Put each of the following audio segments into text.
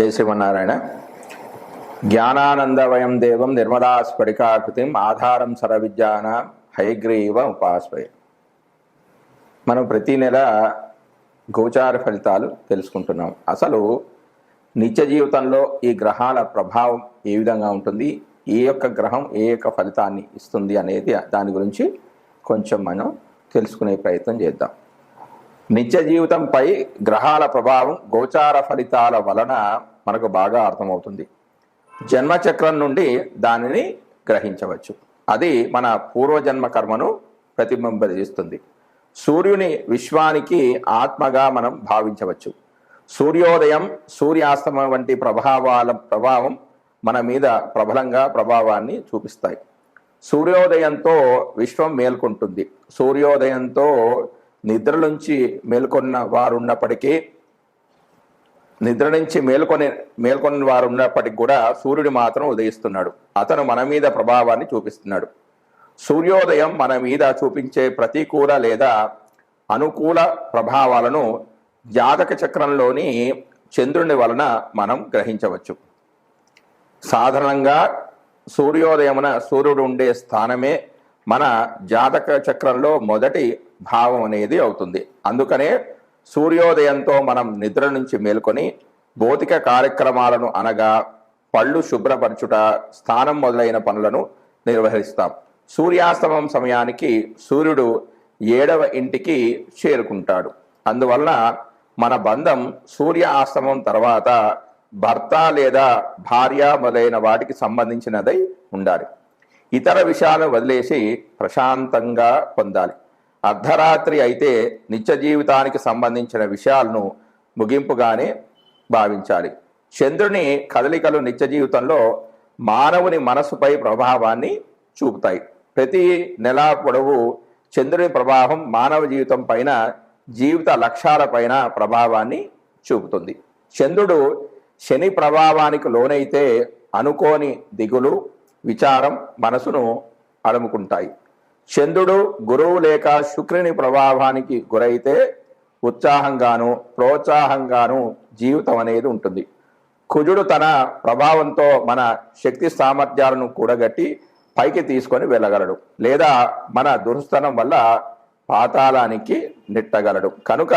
జై శ్రీమన్నారాయణ జ్ఞానానందవయం దేవం నిర్మలా స్ఫటికాకృతిం ఆధారం సరవిజ్ఞాన హయగ్రీవ ఉపాస్వయ మనం ప్రతి నెల గోచార ఫలితాలు తెలుసుకుంటున్నాం. అసలు నిత్య జీవితంలో ఈ గ్రహాల ప్రభావం ఏ విధంగా ఉంటుంది? ఏ యొక్క గ్రహం ఏ యొక్క ఫలితాన్ని ఇస్తుంది అనేది దాని గురించి కొంచెం మనం తెలుసుకునే ప్రయత్నం చేద్దాం. నిత్య జీవితంపై గ్రహాల ప్రభావం గోచార ఫలితాల వలన మనకు బాగా అర్థమవుతుంది. జన్మచక్రం నుండి దానిని గ్రహించవచ్చు. అది మన పూర్వజన్మ కర్మను ప్రతిబింబిస్తుంది. సూర్యుని విశ్వానికి ఆత్మగా మనం భావించవచ్చు. సూర్యోదయం సూర్యాస్తమం వంటి ప్రభావాల ప్రభావం మన మీద ప్రబలంగా ప్రభావాన్ని చూపిస్తాయి. సూర్యోదయంతో విశ్వం మేల్కొంటుంది. సూర్యోదయంతో నిద్ర నుంచి మేల్కొన్న వారు ఉన్నప్పటికీ నిద్ర నుంచి మేల్కొని మేల్కొన్న వారు ఉన్నప్పటికి కూడా సూర్యుడు మాత్రం ఉదయిస్తున్నాడు. అతను మన మీద ప్రభావాన్ని చూపిస్తున్నాడు. సూర్యోదయం మన మీద చూపించే ప్రతికూల లేదా అనుకూల ప్రభావాలను జాతక చక్రంలోని చంద్రుని వలన మనం గ్రహించవచ్చు. సాధారణంగా సూర్యోదయమున సూర్యుడు ఉండే స్థానమే మన జాతక చక్రంలో మొదటి భావం అనేది అవుతుంది. అందుకనే సూర్యోదయంతో మనం నిద్ర నుంచి మేల్కొని భౌతిక కార్యక్రమాలను అనగా పళ్ళు శుభ్రపరచుట స్నానం మొదలైన పనులను నిర్వహిస్తాం. సూర్యాస్తమం సమయానికి సూర్యుడు ఏడవ ఇంటికి చేరుకుంటాడు. అందువలన మన బంధం సూర్య ఆస్తమం తర్వాత భర్త లేదా భార్య మొదలైన వాటికి సంబంధించినదై ఉండాలి. ఇతర విషయాలు వదిలేసి ప్రశాంతంగా పొందాలి. అర్ధరాత్రి అయితే నిత్య జీవితానికి సంబంధించిన విషయాలను ముగింపుగానే భావించాలి. చంద్రుని కదలికలు నిత్య జీవితంలో మానవుని మనసుపై ప్రభావాన్ని చూపుతాయి. ప్రతి నెల పొడవు చంద్రుని ప్రభావం మానవ జీవితం పైన జీవిత లక్ష్యాల పైన ప్రభావాన్ని చూపుతుంది. చంద్రుడు శని ప్రభావానికి లోనైతే అనుకోని దిగులు విచారం మనసును అడుముకుంటాయి చంద్రుడు గురువు లేక శుక్రుని ప్రభావానికి గురైతే ఉత్సాహంగాను ప్రోత్సాహంగాను జీవితం అనేది ఉంటుంది. కుజుడు తన ప్రభావంతో మన శక్తి సామర్థ్యాలను కూడగట్టి పైకి తీసుకొని వెళ్ళగలడు లేదా మన దుర్స్థనం వల్ల పాతాళానికి నెట్టగలడు. కనుక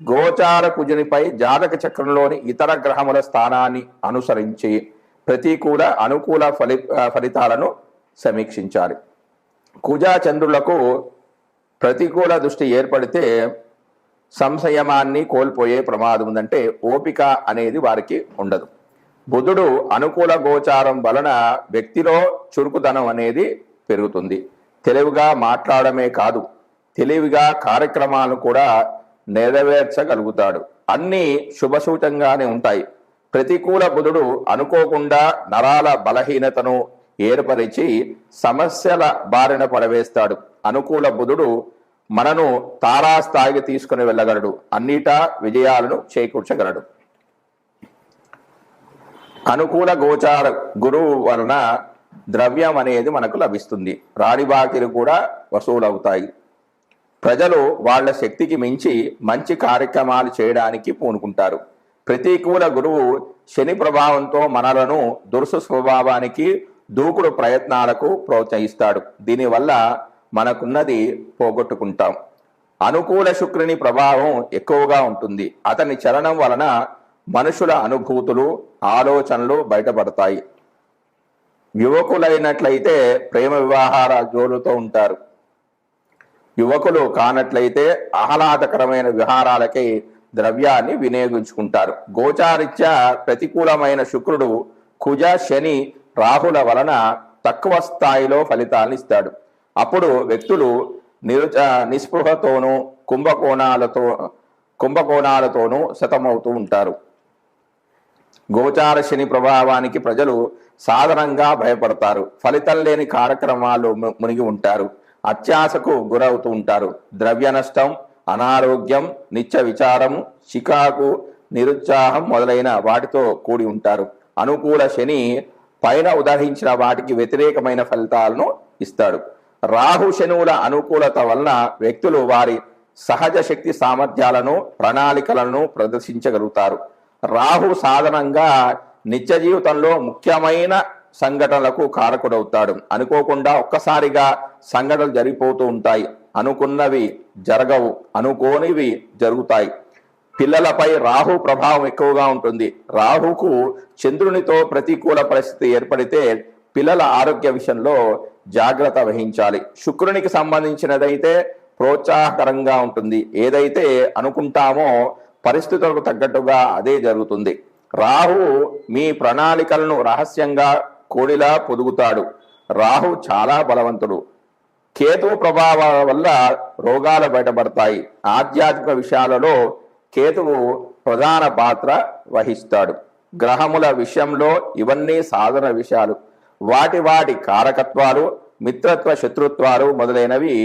గోచార కుజునిపై జాతక చక్రంలోని ఇతర గ్రహముల స్థానాన్ని అనుసరించి ప్రతికూల అనుకూల ఫలి ఫలితాలను సమీక్షించాలి. కుజా చంద్రులకు ప్రతికూల దృష్టి ఏర్పడితే సంశయమాన్ని కోల్పోయే ప్రమాదం ఉందంటే ఓపిక అనేది వారికి ఉండదు. బుధుడు అనుకూల గోచారం వలన వ్యక్తిలో చురుకుదనం అనేది పెరుగుతుంది. తెలివిగా మాట్లాడమే కాదు తెలివిగా కార్యక్రమాలను కూడా నెరవేర్చగలుగుతాడు. అన్నీ శుభసూచంగానే ఉంటాయి. ప్రతికూల బుధుడు అనుకోకుండా నరాల బలహీనతను ఏర్పరిచి సమస్యల బారిన పడవేస్తాడు. అనుకూల బుధుడు మనను తారాస్థాయికి తీసుకుని వెళ్ళగలడు. అన్నిటా విజయాలను చేకూర్చగలడు. అనుకూల గోచార గురువు వలన ద్రవ్యం అనేది మనకు లభిస్తుంది. రాణిబాకిలు కూడా వసూలవుతాయి. ప్రజలు వాళ్ళ శక్తికి మించి మంచి కార్యక్రమాలు చేయడానికి పూనుకుంటారు. ప్రతికూల గురువు శని ప్రభావంతో మనలను దురుసు స్వభావానికి దూకుడు ప్రయత్నాలకు ప్రోత్సహిస్తాడు. దీనివల్ల మనకున్నది పోగొట్టుకుంటాం. అనుకూల శుక్రుని ప్రభావం ఎక్కువగా ఉంటుంది. అతని చలనం వలన మనుషుల అనుభూతులు ఆలోచనలు బయటపడతాయి. యువకులైనట్లయితే ప్రేమ వివాహాల జోలుతో ఉంటారు. యువకులు కానట్లయితే ఆహ్లాదకరమైన విహారాలకి ద్రవ్యాన్ని వినియోగించుకుంటారు. గోచారిత్యా ప్రతికూలమైన శుక్రుడు కుజ శని రాహుల వలన తక్కువ స్థాయిలో ఫలితాలను ఇస్తాడు. అప్పుడు వ్యక్తులు నిరు నిస్పృహతోనూ కుంభకోణాలతో కుంభకోణాలతోనూ శతమవుతూ ఉంటారు. గోచార శని ప్రభావానికి ప్రజలు సాధారణంగా భయపడతారు. ఫలితం లేని కార్యక్రమాలు ము- మునిగి ఉంటారు. అత్యాశకు గురవుతూ ఉంటారు. ద్రవ్య నష్టం అనారోగ్యం నిత్య విచారం చికాకు నిరుత్సాహం మొదలైన వాటితో కూడి ఉంటారు. అనుకూల శని పైన ఉదహించిన వాటికి వ్యతిరేకమైన ఫలితాలను ఇస్తాడు. రాహు శనువుల అనుకూలత వలన వ్యక్తులు వారి సహజ శక్తి సామర్థ్యాలను ప్రణాళికలను ప్రదర్శించగలుగుతారు. రాహు సాధనంగా నిత్య జీవితంలో ముఖ్యమైన సంఘటనలకు కారకుడవుతాడు. అనుకోకుండా ఒక్కసారిగా సంఘటనలు జరిగిపోతూ ఉంటాయి. అనుకున్నవి జరగవు అనుకోనివి జరుగుతాయి. పిల్లలపై రాహు ప్రభావం ఎక్కువగా ఉంటుంది. రాహుకు చంద్రునితో ప్రతికూల పరిస్థితి ఏర్పడితే పిల్లల ఆరోగ్య విషయంలో జాగ్రత్త వహించాలి. శుక్రునికి సంబంధించినదైతే ప్రోత్సాహకరంగా ఉంటుంది. ఏదైతే అనుకుంటామో పరిస్థితులకు తగ్గట్టుగా అదే జరుగుతుంది. రాహు మీ ప్రణాళికలను రహస్యంగా కోడిలా పొదుగుతాడు. రాహు చాలా బలవంతుడు. కేతు ప్రభావాల వల్ల రోగాలు బయటపడతాయి. ఆధ్యాత్మిక విషయాలలో కేతువు ప్రధాన పాత్ర వహిస్తాడు. గ్రహముల విషయంలో ఇవన్నీ సాధన విషయాలు. వాటి వాటి కారకత్వాలు మిత్రత్వ శత్రుత్వాలు మొదలైనవి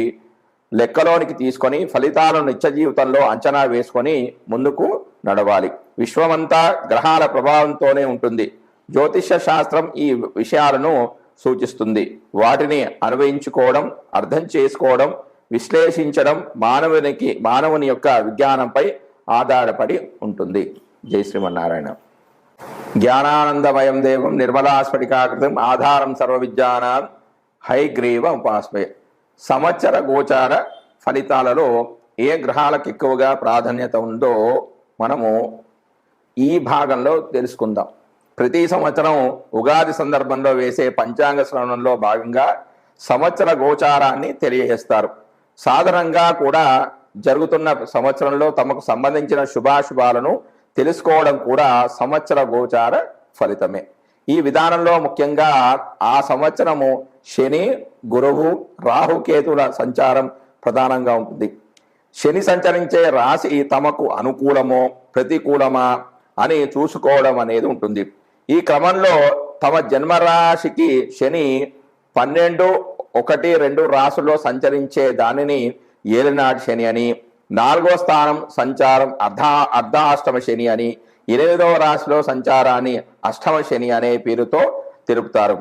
లెక్కలోనికి తీసుకొని ఫలితాలను నిత్య జీవితంలో అంచనా వేసుకొని ముందుకు నడవాలి. విశ్వమంతా గ్రహాల ప్రభావంతోనే ఉంటుంది. జ్యోతిష్య శాస్త్రం ఈ విషయాలను సూచిస్తుంది. వాటిని అన్వయించుకోవడం అర్థం చేసుకోవడం విశ్లేషించడం మానవునికి మానవుని యొక్క విజ్ఞానంపై ఆధారపడి ఉంటుంది. జై శ్రీమన్నారాయణ. జ్ఞానానందమయం దేవం నిర్మలాస్ఫటికాకృతం ఆధారం సర్వ విజ్ఞానం హైగ్రీవ ఉపాస్మయ సంవత్సర గోచార ఫలితాలలో ఏ గ్రహాలకు ఎక్కువగా ప్రాధాన్యత ఉందో మనము ఈ భాగంలో తెలుసుకుందాం. ప్రతి సంవత్సరం ఉగాది సందర్భంలో వేసే పంచాంగ శ్రవణంలో భాగంగా సంవత్సర గోచారాన్ని తెలియజేస్తారు. సాధారణంగా కూడా జరుగుతున్న సంవత్సరంలో తమకు సంబంధించిన శుభాశుభాలను తెలుసుకోవడం కూడా సంవత్సర గోచార ఫలితమే. ఈ విధానంలో ముఖ్యంగా ఆ సంవత్సరము శని గురువు రాహుకేతుల సంచారం ప్రధానంగా ఉంటుంది. శని సంచరించే రాశి తమకు అనుకూలమో ప్రతికూలమా అని చూసుకోవడం అనేది ఉంటుంది. ఈ క్రమంలో తమ జన్మరాశికి శని పన్నెండు ఒకటి రెండు రాసుల్లో సంచరించే దానిని ఏలినాటి శని అని నాలుగో స్థానం సంచారం అర్ధ అర్ధాష్టమ శని అని ఎనిమిదవ రాశిలో సంచారాన్ని అష్టమ శని అనే పేరుతో తెలుపుతారు.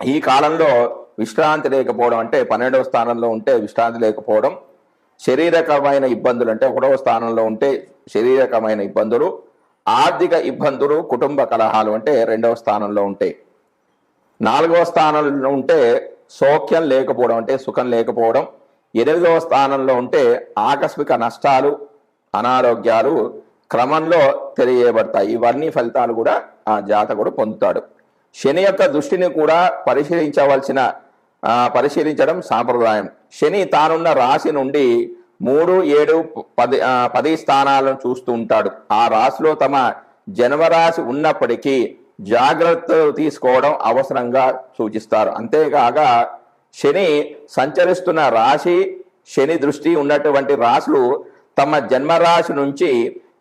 ఈ కాలంలో విశ్రాంతి లేకపోవడం అంటే పన్నెండవ స్థానంలో ఉంటే విశ్రాంతి లేకపోవడం శరీరకమైన ఇబ్బందులు అంటే ఒకటవ స్థానంలో ఉంటే శరీరకమైన ఇబ్బందులు ఆర్థిక ఇబ్బందులు కుటుంబ కలహాలు అంటే రెండవ స్థానంలో ఉంటాయి. నాలుగవ స్థానంలో ఉంటే సౌఖ్యం లేకపోవడం అంటే సుఖం లేకపోవడం ఎనిమిదవ స్థానంలో ఉంటే ఆకస్మిక నష్టాలు అనారోగ్యాలు క్రమంలో తెలియబడతాయి. ఇవన్నీ ఫలితాలు కూడా ఆ జాతకుడు పొందుతాడు. శని యొక్క దృష్టిని కూడా పరిశీలించవలసిన పరిశీలించడం సాంప్రదాయం. శని తానున్న రాశి నుండి మూడు ఏడు పది పది స్థానాలను చూస్తూ ఉంటాడు. ఆ రాశిలో తమ జన్మరాశి ఉన్నప్పటికీ జాగ్రత్తలు తీసుకోవడం అవసరంగా సూచిస్తారు. అంతేకాక శని సంచరిస్తున్న రాశి శని దృష్టి ఉన్నటువంటి రాశులు తమ జన్మరాశి నుంచి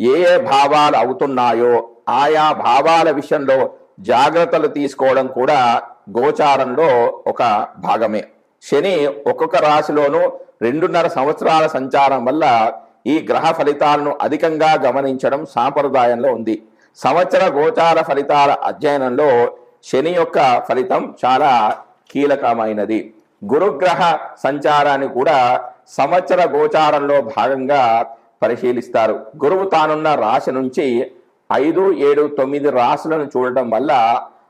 ఏ ఏ భావాలు అవుతున్నాయో ఆయా భావాల విషయంలో జాగ్రత్తలు తీసుకోవడం కూడా గోచారంలో ఒక భాగమే. శని ఒక్కొక్క రాశిలోనూ రెండున్నర సంవత్సరాల సంచారం వల్ల ఈ గ్రహ ఫలితాలను అధికంగా గమనించడం సాంప్రదాయంలో ఉంది. సంవత్సర గోచార ఫలితాల అధ్యయనంలో శని యొక్క ఫలితం చాలా కీలకమైనది. గురుగ్రహ సంచారాన్ని కూడా సంవత్సర గోచారంలో భాగంగా పరిశీలిస్తారు. గురువు తానున్న రాశి నుంచి ఐదు ఏడు తొమ్మిది రాశులను చూడటం వల్ల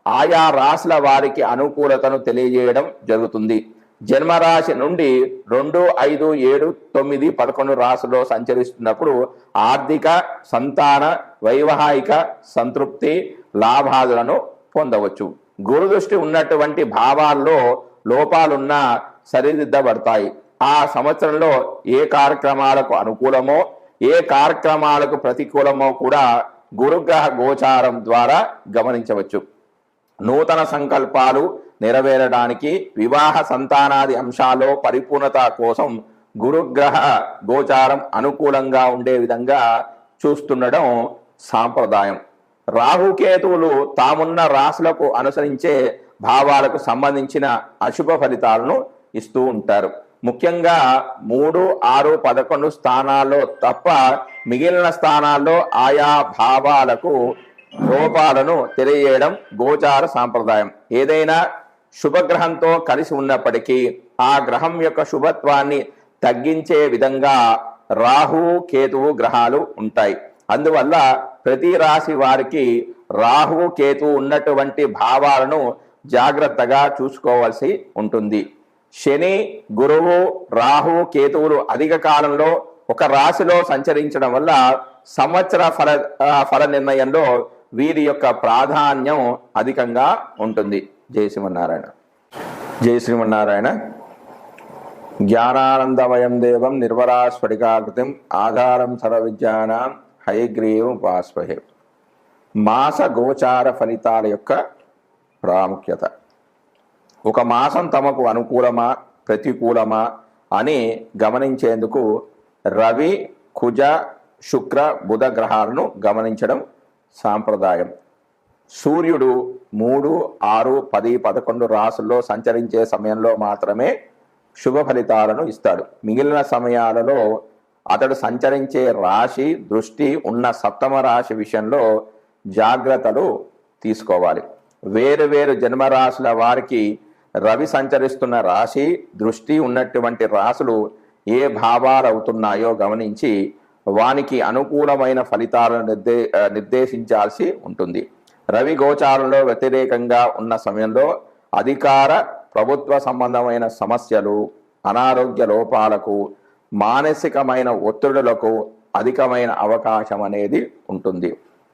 ఆయా రాశుల వారికి అనుకూలతను తెలియజేయడం జరుగుతుంది. జన్మరాశి నుండి రెండు ఐదు ఏడు తొమ్మిది పదకొండు రాశుల్లో సంచరిస్తున్నప్పుడు ఆర్థిక సంతాన వైవాహిక సంతృప్తి లాభాలను పొందవచ్చు. గురుదృష్టి ఉన్నటువంటి భావాల్లో లోపాలున్నా సరిదిద్దబడతాయి. ఆ సంవత్సరంలో ఏ కార్యక్రమాలకు అనుకూలమో ఏ కార్యక్రమాలకు ప్రతికూలమో కూడా గురుగ్రహ గోచారం ద్వారా గమనించవచ్చు. నూతన సంకల్పాలు నెరవేరడానికి వివాహ సంతానాది అంశాల్లో పరిపూర్ణత కోసం గురుగ్రహ గోచారం అనుకూలంగా ఉండే విధంగా చూస్తుండడం సాంప్రదాయం. రాహుకేతువులు తామున్న రాశులకు అనుసరించే భావాలకు సంబంధించిన అశుభ ఫలితాలను ఇస్తూ ఉంటారు. ముఖ్యంగా మూడు ఆరు పదకొండు స్థానాల్లో తప్ప మిగిలిన స్థానాల్లో ఆయా భావాలకు లోపాలను తెలియజేయడం గోచార సాంప్రదాయం. ఏదైనా శుభగ్రహంతో కలిసి ఉన్నప్పటికీ ఆ గ్రహం యొక్క శుభత్వాన్ని తగ్గించే విధంగా రాహు కేతువు గ్రహాలు ఉంటాయి. అందువల్ల ప్రతి రాశి వారికి రాహువు కేతు ఉన్నటువంటి భావాలను జాగ్రత్తగా చూసుకోవాల్సి ఉంటుంది. శని గురువు రాహు కేతువులు అధిక కాలంలో ఒక రాశిలో సంచరించడం వల్ల సంవత్సర ఫల ఫల నిర్ణయంలో వీరి యొక్క ప్రాధాన్యం అధికంగా ఉంటుంది. జయ శ్రీమన్నారాయణ. జయ శ్రీమన్నారాయణ. జ్ఞానానందమయం దేవం నిర్వరాస్ఫటికాకృతిం ఆధారం సర్వ విద్యానాం హయగ్రీవం ఉపాస్మహే మాస గోచార ఫలితాల యొక్క ప్రాముఖ్యత. ఒక మాసం తమకు అనుకూలమా ప్రతికూలమా అని గమనించేందుకు రవి కుజ శుక్ర బుధ గ్రహాలను గమనించడం సాంప్రదాయం. సూర్యుడు మూడు ఆరు పది పదకొండు రాసుల్లో సంచరించే సమయంలో మాత్రమే శుభ ఫలితాలను ఇస్తాడు. మిగిలిన సమయాలలో అతడు సంచరించే రాశి దృష్టి ఉన్న సప్తమ రాశి విషయంలో జాగ్రత్తలు తీసుకోవాలి. వేరు వేరు జన్మరాశుల వారికి రవి సంచరిస్తున్న రాశి దృష్టి ఉన్నటువంటి రాశులు ఏ భావాలు అవుతున్నాయో గమనించి వానికి అనుకూలమైన ఫలితాలను నిర్దే నిర్దేశించాల్సి ఉంటుంది. రవి గోచారంలో వ్యతిరేకంగా ఉన్న సమయంలో అధికార ప్రభుత్వ సంబంధమైన సమస్యలు అనారోగ్య లోపాలకు మానసికమైన ఒత్తిడులకు అధికమైన అవకాశం అనేది ఉంటుంది.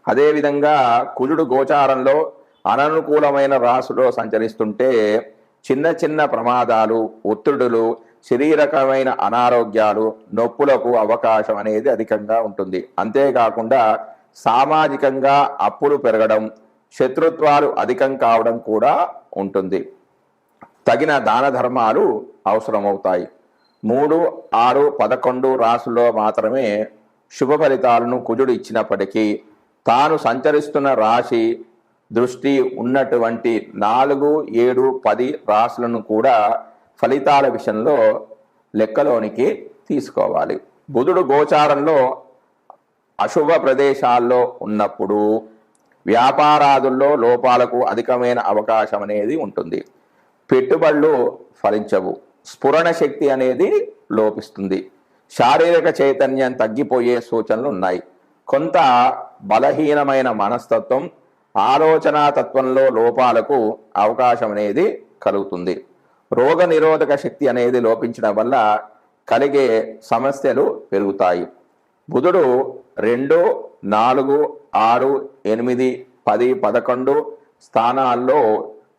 అదేవిధంగా కుజుడు గోచారంలో అననుకూలమైన రాశిలో సంచరిస్తుంటే చిన్న చిన్న ప్రమాదాలు ఒత్తిడులు శరీరకమైన అనారోగ్యాలు నొప్పులకు అవకాశం అనేది అధికంగా ఉంటుంది. అంతేకాకుండా సామాజికంగా అప్పులు పెరగడం శత్రుత్వాలు అధికం కావడం కూడా ఉంటుంది. తగిన దాన ధర్మాలు అవసరమవుతాయి. మూడు ఆరు పదకొండు రాసుల్లో మాత్రమే శుభ ఫలితాలను కుజుడు ఇచ్చినప్పటికీ తాను సంచరిస్తున్న రాశి దృష్టి ఉన్నటువంటి నాలుగు ఏడు పది రాసులను కూడా ఫలితాల విషయంలో లెక్కలోనికి తీసుకోవాలి. బుధుడు గోచారంలో అశుభ ప్రదేశాల్లో ఉన్నప్పుడు వ్యాపారాదుల్లో లోపాలకు అధికమైన అవకాశం అనేది ఉంటుంది. పెట్టుబడులు ఫలించవు. స్ఫురణ శక్తి అనేది లోపిస్తుంది. శారీరక చైతన్యం తగ్గిపోయే సూచనలు ఉన్నాయి. కొంత బలహీనమైన మనస్తత్వం ఆలోచనా తత్వంలో లోపాలకు అవకాశం అనేది కలుగుతుంది. రోగ నిరోధక శక్తి అనేది లోపించడం వల్ల కలిగే సమస్యలు పెరుగుతాయి. బుధుడు రెండు నాలుగు ఆరు ఎనిమిది పది పదకొండు స్థానాల్లో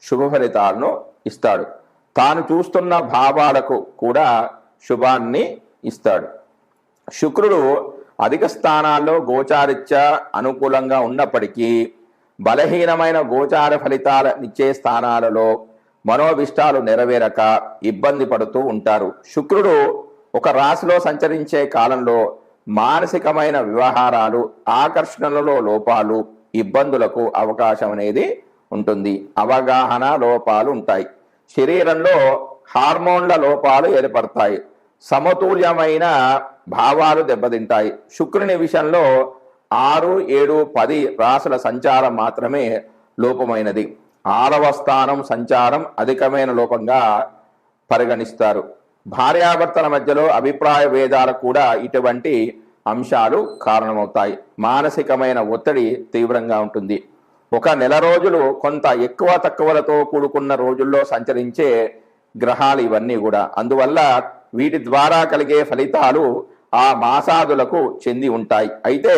శుభ ఫలితాలను ఇస్తాడు. తాను చూస్తున్న భావాలకు కూడా శుభాన్ని ఇస్తాడు. శుక్రుడు అధిక స్థానాల్లో గోచారిత్య అనుకూలంగా ఉన్నప్పటికీ బలహీనమైన గోచార ఫలితాలనిచ్చే స్థానాలలో మనోభిష్టాలు నెరవేరక ఇబ్బంది పడుతూ ఉంటారు. శుక్రుడు ఒక రాశిలో సంచరించే కాలంలో మానసికమైన వ్యవహారాలు ఆకర్షణలలో లోపాలు ఇబ్బందులకు అవకాశం అనేది ఉంటుంది. అవగాహన లోపాలు ఉంటాయి. శరీరంలో హార్మోన్ల లోపాలు ఏర్పడతాయి. సమతుల్యమైన భావాలు దెబ్బతింటాయి. శుక్రుని విషయంలో ఆరు ఏడు పది రాసుల సంచారం మాత్రమే లోపమైనది. ఆరవ స్థానం సంచారం అధికమైన లోపంగా పరిగణిస్తారు. భార్యాభర్తల మధ్యలో అభిప్రాయ భేదాలు కూడా ఇటువంటి అంశాలు కారణమవుతాయి. మానసికమైన ఒత్తిడి తీవ్రంగా ఉంటుంది. ఒక నెల రోజులు కొంత ఎక్కువ తక్కువలతో కూడుకున్న రోజుల్లో సంచరించే గ్రహాలు ఇవన్నీ కూడా. అందువల్ల వీటి ద్వారా కలిగే ఫలితాలు ఆ మాసాదులకు చెంది ఉంటాయి. అయితే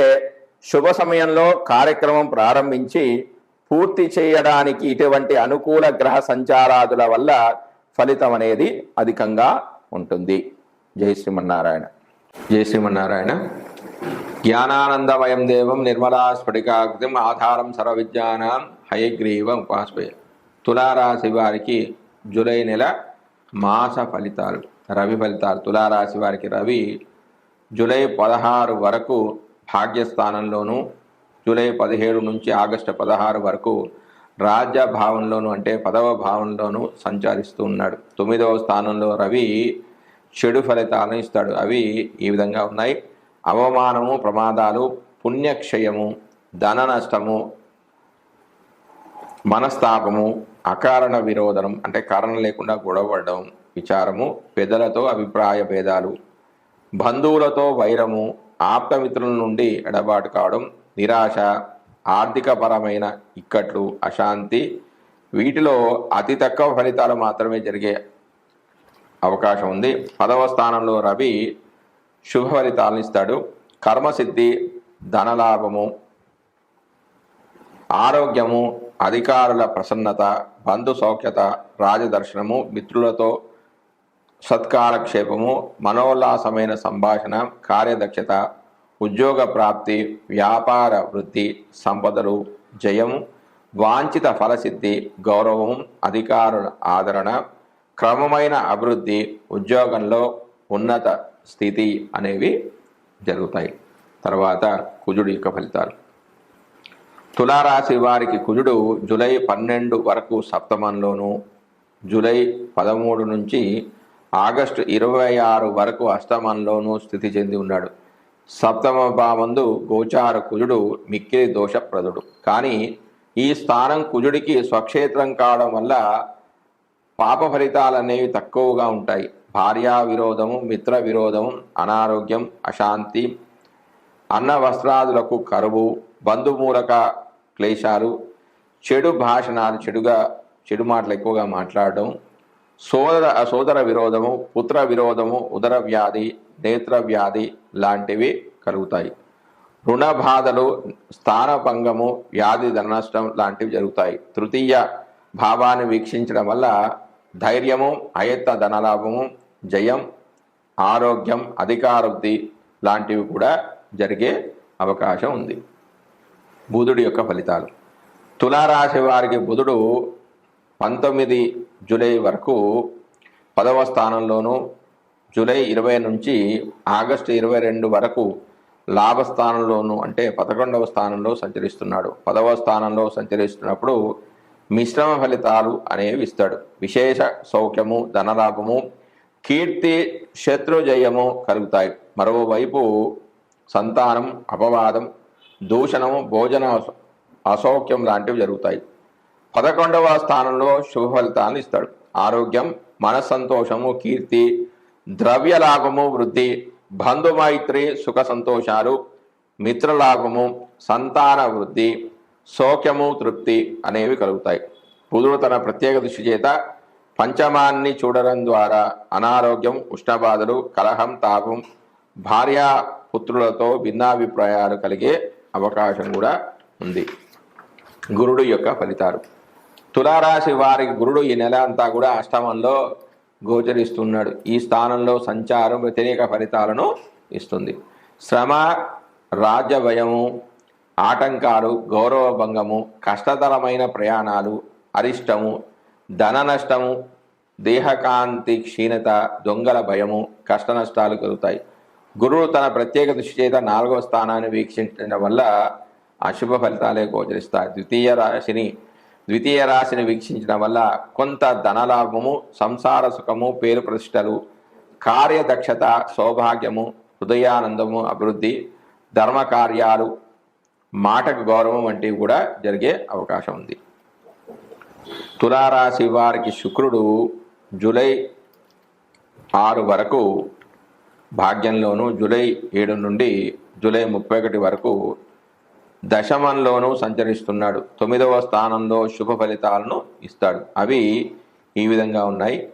శుభ సమయంలో కార్యక్రమం ప్రారంభించి పూర్తి చేయడానికి ఇటువంటి అనుకూల గ్రహ సంచారాదుల వల్ల ఫలితం అనేది అధికంగా ఉంటుంది. జై శ్రీమన్నారాయణ. జై శ్రీమన్నారాయణ. జ్ఞానానందమయం దేవం నిర్మలా స్ఫటికాకృతిం ఆధారం సర్వ విద్యానాం హయగ్రీవం తులారాశి వారికి జూలై నెల మాస ఫలితాలు రవి ఫలితాలు. తులారాశి వారికి రవి జూలై పదహారు వరకు భాగ్యస్థానంలోను జూలై పదిహేడు నుంచి ఆగస్టు పదహారు వరకు రాజ్య భావంలోను అంటే పదవ భావంలోను సంచరిస్తూ ఉన్నాడు. తొమ్మిదవ స్థానంలో రవి చెడు ఫలితాలను ఇస్తాడు. అవి ఈ విధంగా ఉన్నాయి. అవమానము ప్రమాదాలు పుణ్యక్షయము ధన నష్టము మనస్తాపము అకారణ విరోధనం అంటే కారణం లేకుండా గొడవపడడం విచారము పెద్దలతో అభిప్రాయ భేదాలు బంధువులతో వైరము ఆప్తమిత్రుల నుండి ఎడబాటు కావడం నిరాశ ఆర్థికపరమైన ఇక్కట్లు అశాంతి వీటిలో అతి తక్కువ ఫలితాలు మాత్రమే జరిగే అవకాశం ఉంది. పదవ స్థానంలో రవి శుభ ఫలితాలను ఇస్తాడు. కర్మసిద్ధి ధనలాభము ఆరోగ్యము అధికారుల ప్రసన్నత బంధు సౌఖ్యత రాజదర్శనము మిత్రులతో సత్కాలక్షేపము మనోల్లాసమైన సంభాషణ కార్యదక్షత ఉద్యోగ ప్రాప్తి వ్యాపార వృద్ధి సంపదలు జయము వాంఛిత ఫలసిద్ధి గౌరవం అధికారుల ఆదరణ క్రమమైన అభివృద్ధి ఉద్యోగంలో ఉన్నత స్థితి అనేవి జరుగుతాయి. తర్వాత కుజుడు యొక్క ఫలితాలు. తులారాశి వారికి కుజుడు జూలై పన్నెండు వరకు సప్తమంలోను జూలై పదమూడు నుంచి ఆగస్టు ఇరవై ఆరు వరకు అష్టమంలోనూ స్థితి చెంది ఉన్నాడు. సప్తమ భావందు గోచార కుజుడు మిక్కిలి దోషప్రదుడు. కానీ ఈ స్థానం కుజుడికి స్వక్షేత్రం కావడం వల్ల పాప ఫలితాలు అనేవి తక్కువగా ఉంటాయి. భార్యా విరోధము మిత్ర విరోధము అనారోగ్యం అశాంతి అన్న వస్త్రాదులకు కరువు బంధుమూలక క్లేశాలు చెడు భాషణాలు చెడుగా చెడు మాటలు ఎక్కువగా మాట్లాడడం సోదర సోదర విరోధము పుత్ర విరోధము ఉదర వ్యాధి నేత్ర వ్యాధి లాంటివి కలుగుతాయి. రుణ బాధలు స్థానభంగము వ్యాధి ధననష్టం లాంటివి జరుగుతాయి. తృతీయ భావాన్ని వీక్షించడం వల్ల ధైర్యము అయత్త ధనలాభము జయం ఆరోగ్యం అధికారవృద్ధి లాంటివి కూడా జరిగే అవకాశం ఉంది. బుధుడి యొక్క ఫలితాలు. తులారాశి వారికి బుధుడు పంతొమ్మిది జూలై వరకు పదవ స్థానంలోను జూలై ఇరవై నుంచి ఆగస్టు ఇరవై రెండు వరకు లాభస్థానంలోను అంటే పదకొండవ స్థానంలో సంచరిస్తున్నాడు. పదవ స్థానంలో సంచరిస్తున్నప్పుడు మిశ్రమ ఫలితాలు అనేవి ఇస్తాడు. విశేష సౌఖ్యము ధనలాభము కీర్తి శత్రుజయము కలుగుతాయి. మరోవైపు సంతానం అపవాదం దూషణము భోజన అసౌఖ్యం లాంటివి జరుగుతాయి. పదకొండవ స్థానంలో శుభ ఫలితాలను ఇస్తాడు. ఆరోగ్యం మనస్సంతోషము కీర్తి ద్రవ్య లాభము వృద్ధి బంధుమైత్రి సుఖ సంతోషాలు మిత్రలాభము సంతాన వృద్ధి సౌఖ్యము తృప్తి అనేవి కలుగుతాయి. పుదుడు తన ప్రత్యేక దృష్టి చేత పంచమాన్ని చూడడం ద్వారా అనారోగ్యం ఉష్ణబాధలు కలహం తాపం భార్యా పుత్రులతో భిన్నాభిప్రాయాలు కలిగే అవకాశం కూడా ఉంది. గురుడు యొక్క ఫలితాలు. తులారాశి వారికి గురుడు ఈ నెల అంతా కూడా అష్టమంలో గోచరిస్తున్నాడు. ఈ స్థానంలో సంచారం వ్యతిరేక ఫలితాలను ఇస్తుంది. శ్రమ రాజ్యభయము ఆటంకాలు గౌరవ భంగము కష్టతరమైన ప్రయాణాలు అరిష్టము ధన నష్టము దేహకాంతి క్షీణత దొంగల భయము కష్ట నష్టాలు కలుగుతాయి. గురువు తన ప్రత్యేక దృష్టి చేత నాలుగవ స్థానాన్ని వీక్షించడం వల్ల అశుభ ఫలితాలే గోచరిస్తాయి. ద్వితీయ రాశిని ద్వితీయ రాశిని వీక్షించడం వల్ల కొంత ధనలాభము సంసార సుఖము పేరు ప్రతిష్టలు కార్యదక్షత సౌభాగ్యము హృదయానందము అభివృద్ధి ధర్మ కార్యాలు మాటకు గౌరవం వంటివి కూడా జరిగే అవకాశం ఉంది. తులారాశి వారికి శుక్రుడు జూలై ఆరు వరకు భాగ్యంలోనూ జూలై ఏడు నుండి జూలై ముప్పై ఒకటి వరకు దశమంలోనూ సంచరిస్తున్నాడు. తొమ్మిదవ స్థానంలో శుభ ఫలితాలను ఇస్తాడు. అవి ఈ విధంగా ఉన్నాయి.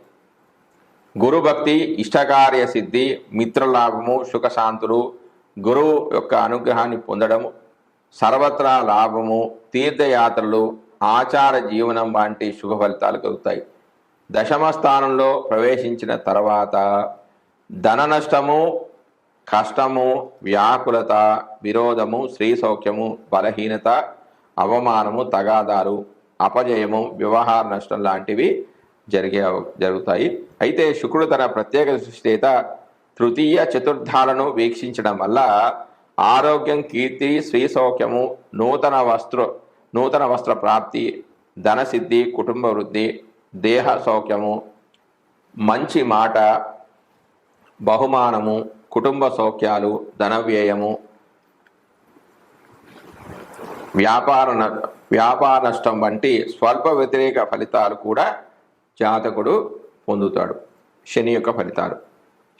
గురుభక్తి ఇష్టకార్య సిద్ధి మిత్రలాభము సుఖశాంతులు గురువు యొక్క అనుగ్రహాన్ని పొందడము సర్వత్రా లాభము తీర్థయాత్రలు ఆచార జీవనం వంటి శుభ ఫలితాలు కలుగుతాయి. దశమ స్థానంలో ప్రవేశించిన తర్వాత ధన నష్టము కష్టము వ్యాకులత విరోధము స్త్రీ సౌఖ్యము బలహీనత అవమానము తగాదాలు అపజయము వ్యవహార నష్టం లాంటివి జరిగే జరుగుతాయి. అయితే శుక్రుడు తన ప్రత్యేక సృష్టిత తృతీయ చతుర్థాలను వీక్షించడం వల్ల ఆరోగ్యం కీర్తి స్త్రీ సౌఖ్యము నూతన వస్త్ర నూతన వస్త్ర ప్రాప్తి ధనసిద్ధి కుటుంబ వృద్ధి దేహ సౌఖ్యము మంచి మాట బహుమానము కుటుంబ సౌఖ్యాలు ధన వ్యయము వ్యాపార వ్యాపార నష్టం వంటి స్వల్ప వ్యతిరేక ఫలితాలు కూడా జాతకుడు పొందుతాడు. శని యొక్క ఫలితాలు.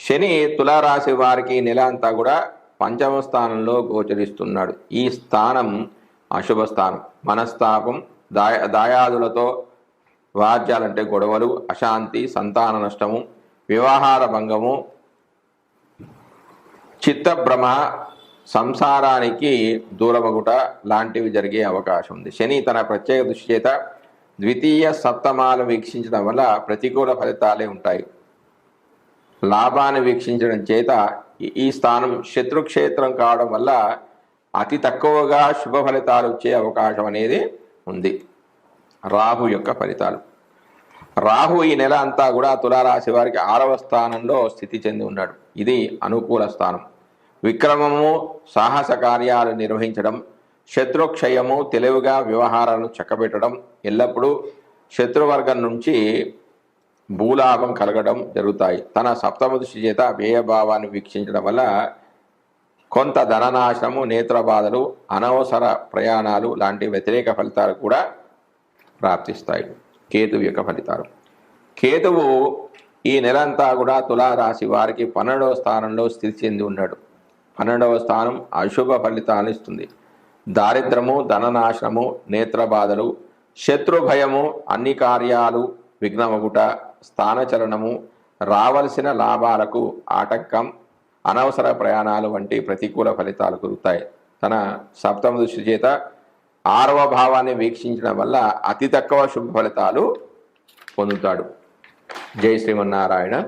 శని తులారాశి వారికి నెల అంతా కూడా పంచమ స్థానంలో గోచరిస్తున్నాడు. ఈ స్థానం అశుభ స్థానం మనస్తాపం దాయ దాయాదులతో వాద్యాలంటే గొడవలు అశాంతి సంతాన నష్టము వివాహాల భంగము చిత్తభ్రమ సంసారానికి దూరమగుట లాంటివి జరిగే అవకాశం ఉంది. శని తన ప్రత్యేక దృష్టి చేత ద్వితీయ సప్తమాలు వీక్షించడం వల్ల ప్రతికూల ఫలితాలే ఉంటాయి. లాభాన్ని వీక్షించడం చేత ఈ- ఈ స్థానం శత్రుక్షేత్రం కావడం వల్ల అతి తక్కువగా శుభ ఫలితాలు వచ్చే అవకాశం అనేది ఉంది. రాహు యొక్క ఫలితాలు. రాహు ఈ నెల అంతా కూడా తులారాశి వారికి ఆరవ స్థానంలో స్థితి చెంది ఉన్నాడు. ఇది అనుకూల స్థానం. విక్రమము సాహస కార్యాలు నిర్వహించడం శత్రుక్షయము తెలివిగా వ్యవహారాలను చక్కబెట్టడం ఎల్లప్పుడూ శత్రువర్గం నుంచి భూలాభం కలగడం జరుగుతాయి. తన సప్తమదృష్టి చేత వ్యయభావాన్ని వీక్షించడం వల్ల కొంత ధననాశనము నేత్రబాధలు అనవసర ప్రయాణాలు లాంటి వ్యతిరేక ఫలితాలు కూడా ప్రాప్తిస్తాయి. కేతువు యొక్క ఫలితాలు. కేతువు ఈ నెలంతా కూడా తులారాశి వారికి పన్నెండవ స్థానంలో స్థితి చెంది ఉన్నాడు. పన్నెండవ స్థానం అశుభ ఫలితాలను ఇస్తుంది. దారిద్రము ధననాశనము నేత్రబాధలు శత్రు భయము అన్ని కార్యాలు విఘ్నమగుట స్థానచలనము రావలసిన లాభాలకు ఆటంకం అనవసర ప్రయాణాలు వంటి ప్రతికూల ఫలితాలు కురుతాయి. తన సప్తమ దృష్టి చేత ఆరవ భావాన్ని వీక్షించడం వల్ల అతి తక్కువ శుభ ఫలితాలు పొందుతాడు. జై శ్రీమన్నారాయణ.